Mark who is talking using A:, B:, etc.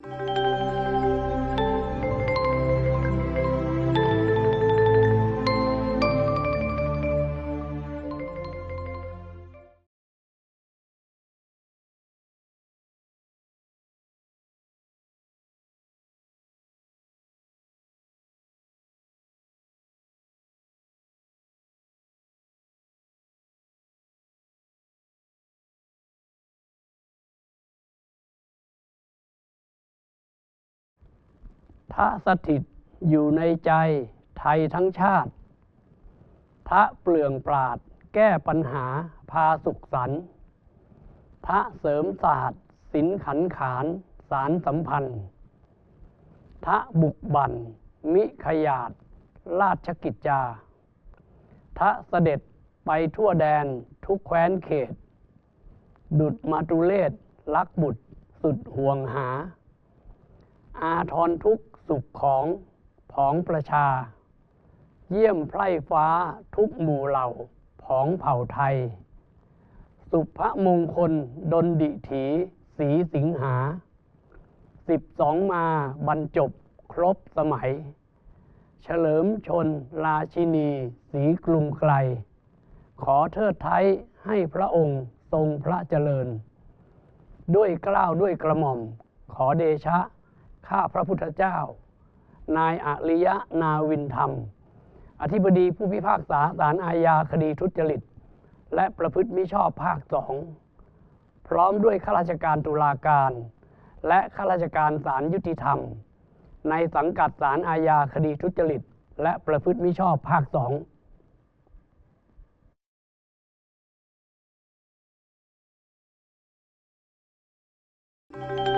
A: พ ระสถิตอยู่ในใจไทยทั้งชาติพระเปลืองปราดแก้ปัญหาพาสุขสันต์พระเสริมศาสตร์ศิลขันขานสารสัมพันธ์พระบุกบันมิขยาดราชกิจจาพระเสด็จไปทั่วแดนทุกแคว้นเขต ดุดมาตุเลศลักบุตรสุดห่วงหา อาทรทุก สุขของผองประชา เยี่ยมไพร่ฟ้าทุกหมู่เหล่าผองเผ่าไทย สุภมงคลดนดิถีสีสิงหาสิบสองมาบรรจบครบสมัย เฉลิมชนราชินีสีกรุงไกล ขอเทิดไทยให้พระองค์ทรงพระเจริญ ด้วยเกล้าวด้วยกระหม่อมขอเดชะ ข้าพระพุทธเจ้า นายอริยะนาวินธรรม อธิบดีผู้พิพากษาศาลอาญาคดีทุจริต และประพฤติมิชอบภาคสอง พร้อมด้วยข้าราชการตุลาการ และข้าราชการศาลยุติธรรม ในสังกัดศาลอาญาคดีทุจริต และประพฤติมิชอบภาคสอง
B: Thank